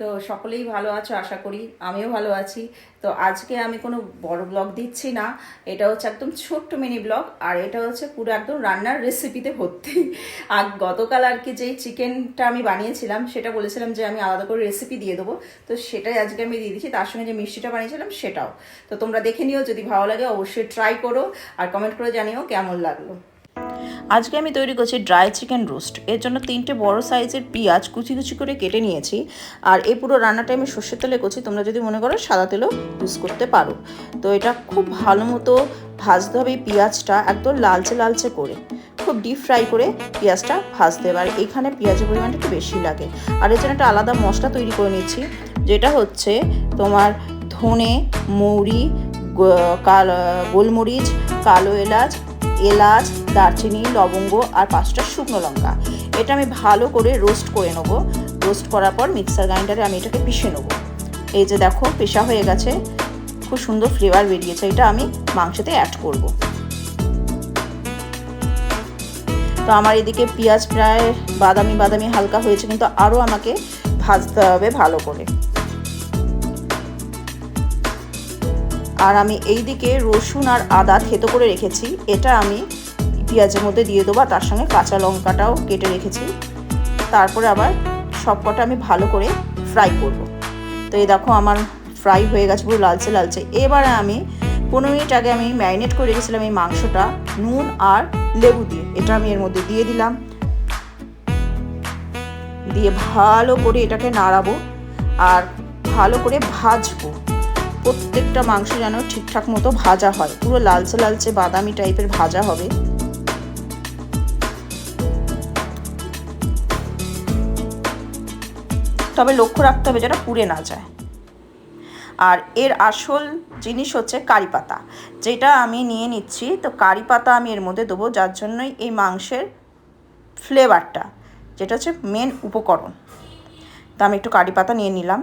তো সকলেই ভালো আছো, আশা করি আমিও ভালো আছি। তো আজকে আমি কোনো বড় ব্লগ দিচ্ছি না, এটা হচ্ছে একদম ছোট্ট মিনি ব্লগ আর এটা হচ্ছে পুরো একদম রান্নার রেসিপিতে ভর্তি। আর গতকাল আর কি যেই চিকেনটা আমি বানিয়েছিলাম, সেটা বলেছিলাম যে আমি আলাদা করে রেসিপি দিয়ে দেবো। তো সেটাই আজকে আমি দিয়ে দিচ্ছি, তার সঙ্গে যে মিষ্টিটা বানিয়েছিলাম সেটাও। তো তোমরা দেখে নিও, যদি ভালো লাগে অবশ্যই ট্রাই করো, আর কমেন্ট করে জানিও কেমন লাগল। আজকে আমি তৈরি করছি ড্রাই চিকেন রোস্ট। এর জন্য তিনটে বড় সাইজের পেঁয়াজ কুচি কুচি করে কেটে নিয়েছি। আর এই পুরো রান্নাটা আমি সর্ষের তেলে করছি। তোমরা যদি মনে করো সাদা তেলও ইউজ করতে পারো। তো এটা খুব ভালো মতো ভাজতে হবে এই পেঁয়াজটা একদম লালচে লালচে করে। খুব ডিপ ফ্রাই করে পেঁয়াজটা ভাজতে হবে। আর এখানে পেঁয়াজের পরিমাণটা একটু বেশি লাগে। আর এর জন্য একটা আলাদা মশলা তৈরি করে নিচ্ছি, যেটা হচ্ছে তোমার ধনে, মৌরি গোলমরিচ, কালো এলাচ এলাচ, দারচিনি, লবঙ্গ আর পাঁচটা শুকনো লঙ্কা। এটা আমি ভালো করে রোস্ট করে নেব। রোস্ট করার পর মিক্সার গ্রাইন্ডারে আমি এটাকে পিষে নেব। এই যে দেখো পেশা হয়ে গেছে। খুব সুন্দর ফ্লেভার বেরিয়েছে। এটা আমি মাংসতে অ্যাড করব। তো আমার এদিকে পেঁয়াজ প্রায় বাদামি বাদামি হালকা হয়েছে, কিন্তু আরও আমাকে ভাজতে হবে ভালো করে। আর আমি এই দিকে রসুন আর আদা থেতো করে রেখেছি। এটা আমি পেঁয়াজের মধ্যে দিয়ে দেবো তার সঙ্গে কাঁচা লঙ্কাটাও কেটে রেখেছি। তারপরে আবার সব কটা আমি ভালো করে ফ্রাই করব। তো এই দেখো আমার ফ্রাই হয়ে গেছে পুরো লালচে লালচে। এবারে আমি পনেরো মিনিট আগে আমি ম্যারিনেট করে রেখেছিলাম এই মাংসটা, নুন আর লেবু দিয়ে। এটা আমি এর মধ্যে দিয়ে দিলাম। দিয়ে ভালো করে এটাকে নাড়াবো আর ভালো করে ভাজবো। প্রত্যেকটা মাংস যেন ঠিকঠাক মতো ভাজা হয়। পুরো লালচে লালচে বাদামি টাইপের ভাজা হবে। তবে লক্ষ্য রাখতে হবে যেটা পুড়ে না যায়। আর এর আসল জিনিস হচ্ছে কারি পাতা। যেটা আমি নিয়ে নিচ্ছি, তো কারি পাতা আমি এর মধ্যে দেবো। যার জন্যই এই মাংসের ফ্লেভারটা যেটা হচ্ছে মেন উপকরণ। তো আমি একটু কারি পাতা নিয়ে নিলাম।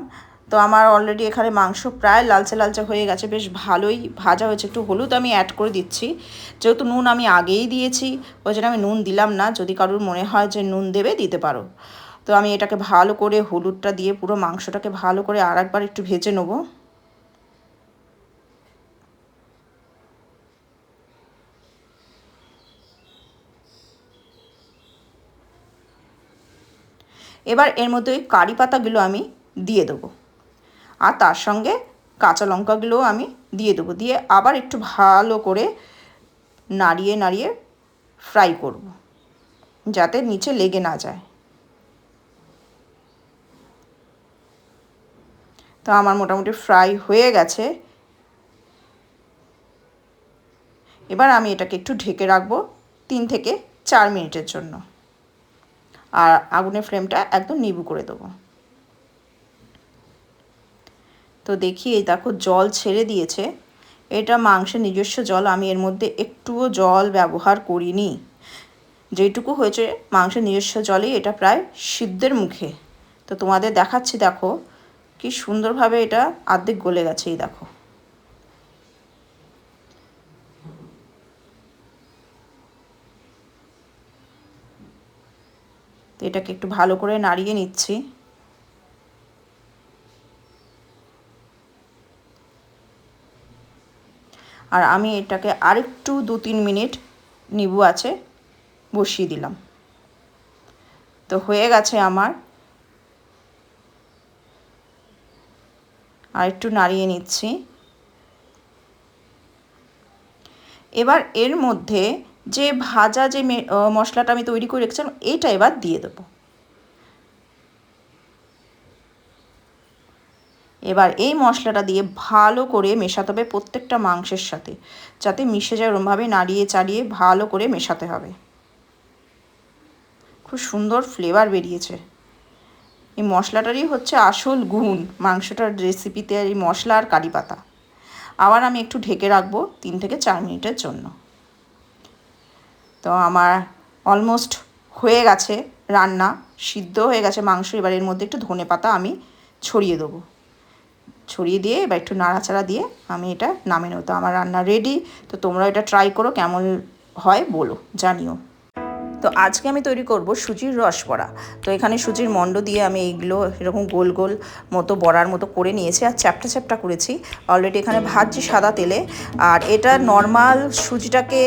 তো আমার অলরেডি এখানে মাংস প্রায় লালচে লালচে হয়ে গেছে, বেশ ভালোই ভাজা হয়েছে। একটু হলুদ আমি অ্যাড করে দিচ্ছি। যেহেতু নুন আমি আগেই দিয়েছি, ওই জন্য আমি নুন দিলাম না। যদি কারোর মনে হয় যে নুন দেবে, দিতে পারো। তো আমি এটাকে ভালো করে হলুদটা দিয়ে পুরো মাংসটাকে ভালো করে আর একবার একটু ভেজে নেব। এবার এর মধ্যে ওই কারি পাতাগুলো আমি দিয়ে দেবো। আর তার সঙ্গে কাঁচা লঙ্কাগুলোও আমি দিয়ে দেবো। দিয়ে আবার একটু ভালো করে নাড়িয়ে নাড়িয়ে ফ্রাই করব, যাতে নিচে লেগে না যায়। তো আমার মোটামুটি ফ্রাই হয়ে গেছে। এবার আমি এটাকে একটু ঢেকে রাখব তিন থেকে চার মিনিটের জন্য। আর আগুনের ফ্লেমটা একদম নিবু করে দেবো। তো দেখি, এই দেখো জল ছেড়ে দিয়েছে। এটা মাংসের নিজস্ব জল, আমি এর মধ্যে একটুও জল ব্যবহার করিনি। যেটুকু হয়েছে মাংসের নিজস্ব জলেই, এটা প্রায় সিদ্ধের মুখে। তো তোমাদের দেখাচ্ছি, দেখো কি সুন্দরভাবে এটা আর্ধেক গলে গেছে, এই দেখো। তো এটাকে একটু ভালো করে নাড়িয়ে নিচ্ছি। আর আমি এটাকে আরেকটু দু তিন মিনিট নিবু আছে, বসিয়ে দিলাম। তো হয়ে গেছে আমার। আর একটু নাড়িয়ে নিচ্ছি। এবার এর মধ্যে যে ভাজা যে মশলাটা আমি তৈরি করে রেখেছিলাম এইটা এবার দিয়ে দেবো। এবার এই মশলাটা দিয়ে ভালো করে মেশাতে হবে প্রত্যেকটা মাংসের সাথে, যাতে মিশে যায় ওরমভাবে নাড়িয়ে চাড়িয়ে ভালো করে মেশাতে হবে। খুব সুন্দর ফ্লেভার বেরিয়েছে। এই মশলাটারই হচ্ছে আসল গুণ, মাংসটার রেসিপিতে এই মশলা আর কারি পাতা। আবার আমি একটু ঢেকে রাখব তিন থেকে চার মিনিটের জন্য। তো আমার অলমোস্ট হয়ে গেছে রান্না, সিদ্ধ হয়ে গেছে মাংস। এবার এর মধ্যে একটু ধনে পাতা আমি ছড়িয়ে দেবো। ছড়িয়ে দিয়ে এবার একটু নাড়াচাড়া দিয়ে আমি এটা নামে নেব। তো আমার রান্না রেডি তো তোমরা এটা ট্রাই করো, কেমন হয় বলো, জানিও। তো আজকে আমি তৈরি করব সুজির রস বড়া। তো এখানে সুজির মণ্ড দিয়ে আমি এইগুলো এরকম গোল গোল মতো বড়ার মতো করে নিয়েছি আর চ্যাপটা চ্যাপটা করেছি। অলরেডি এখানে ভাজছি সাদা তেলে। আর এটা নর্মাল সুজিটাকে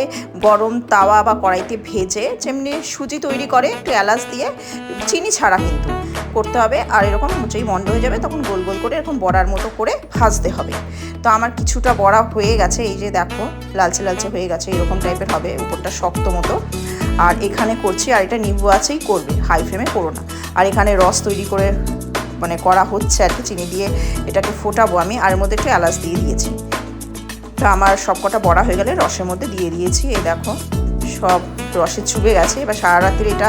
গরম তাওয়া বা কড়াইতে ভেজে, যেমনি সুজি তৈরি করে একটু এলাচ দিয়ে, চিনি ছাড়া কিন্তু। করতে হবে। আর এরকম যেই মন্ড হয়ে যাবে, তখন গোল গোল করে এরকম বড়ার মতো করে ভাজতে হবে। তো আমার কিছুটা বড়া হয়ে গেছে, এই যে দেখো, লালচে লালচে হয়ে গেছে, এরকম টাইপের হবে, উপরটা শক্ত মতো। আর এখানে করছি, আর এটা নিম্বু আছেই করবে হাই ফ্লেমে করো না। আর এখানে রস তৈরি করে মানে করা হচ্ছে আর কি, চিনি দিয়ে এটাকে ফোটাবো আমি, আর মধ্যে একটু এলাচ দিয়ে দিয়েছি। তো আমার সব কটা বড়া হয়ে গেলে রসের মধ্যে দিয়ে দিয়েছি, এই দেখো, সব রসে চুবে গেছে। এবার সারা রাত্রি এটা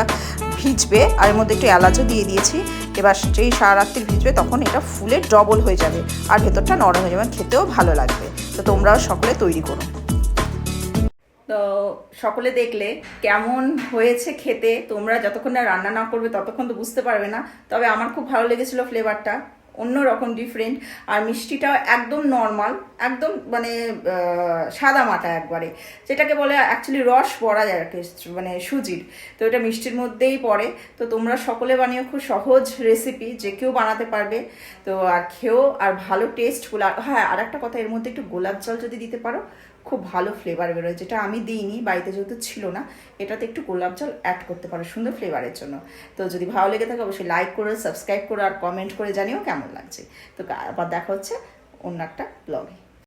ভিজবে, আর এর মধ্যে একটু এলাচও দিয়ে দিয়েছি। এবার যেই সারা রাত্রি ভিজবে তখন এটা ফুলে ডবল হয়ে যাবে, আর ভেতরটা নরম হয়ে যাবে খেতেও ভালো লাগবে। তো তোমরাও সকলে তৈরি করো। তো সকলে দেখলে কেমন হয়েছে খেতে, তোমরা যতক্ষণ না রান্না না করবে ততক্ষণ তো বুঝতে পারবে না, তবে আমার খুব ভালো লেগেছিল ফ্লেভারটা অন্য রকম ডিফারেন্ট আর মিষ্টিটাও একদম নর্মাল একদম মানে সাদা মাটা একবারে, যেটাকে বলে অ্যাকচুয়ালি রস পড়া যায় মানে সুজির, তো এটা মিষ্টির মধ্যেই পড়ে, তো তোমরা সকলে বানিয়ে খুব সহজ রেসিপি যে কেউ বানাতে পারবে, তো আর খেয়েও আর ভালো টেস্টফুল আর হ্যাঁ আর একটা কথা এর মধ্যে একটু গোলাপ জল যদি দিতে পারো খুব ভালো ফ্লেভার বেরোয়, যেটা আমি দিইনি, বাড়িতে যেহেতু ছিল না, এটাতে একটু গোলাপ জল অ্যাড করতে পারো, সুন্দর ফ্লেভারের জন্য। তো যদি ভালো লেগে থাকে, অবশ্যই লাইক করে সাবস্ক্রাইব করে, আর কমেন্ট করে জানিও কেমন লাগছে। তো আবার দেখা হচ্ছে অন্য একটা ব্লগে